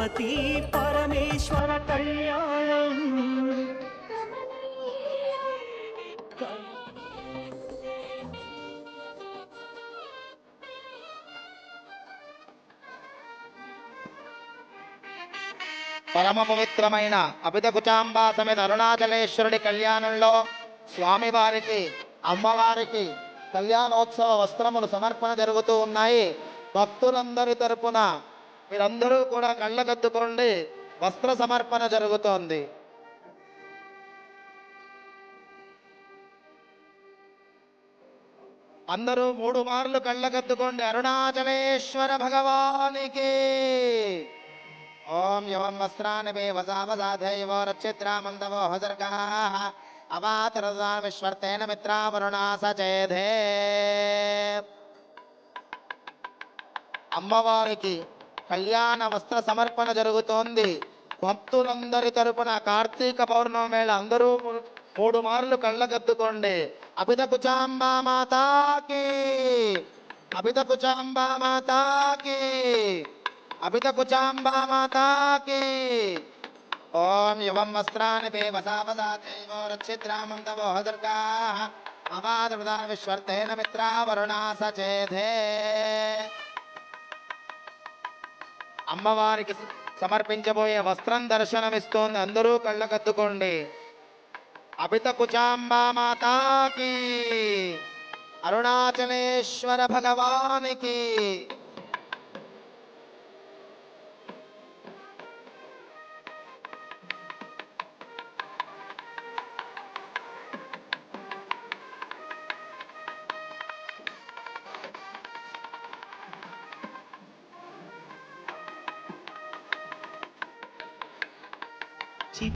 గణపతి పరమేశ్వర కళ్యాణం పరమ పవిత్రమైన అభిత కుచాంబా సమేత అరుణాచలేశ్వరుడి కళ్యాణంలో స్వామివారికి అమ్మవారికి కళ్యాణోత్సవ వస్త్రములు సమర్పణ జరుగుతూ ఉన్నాయి. భక్తులందరి తరపున మీరందరూ కూడా కళ్ళకద్దుకోండి వస్త్ర సమర్పణ జరుగుతోంది. అందరూ మూడు మార్లు కళ్ళకద్దుకోండి అరుణాచలేశ్వర భగవానికి. ఓం యవం వస్త్రాన్ని మే వసావసాధైవో రక్షిత్రామందవో హసర్గాః అవాతరదా విశ్వర్తేన మిత్రావరుణా సచేధే అమ్మవారికి కళ్యాణ వస్త్ర సమర్పణ జరుగుతోంది. భక్తులందరి తరపున కార్తీక పౌర్ణమి వేళ అందరూ మూడు మార్లు కళ్ళగద్దుకోండి అభిత కుచాంబా మాతాకి అభిత కుచాంబా మాతాకి అభిత కుచాంబా మాతాకి ఓం యువం వస్త్రాన్ని పే వసావసాదేవో రక్షిద్రామం తవో దుర్గా. అవాదృదాన విశ్వర్తేన మిత్రావరుణా సచేధే అమ్మవారికి సమర్పించబోయే వస్త్రం దర్శనమిస్తోంది. అందరూ కళ్ళకద్దుకోండి. అభిత కుచాంబా మాతాకి అరుణాచలేశ్వర భగవానికి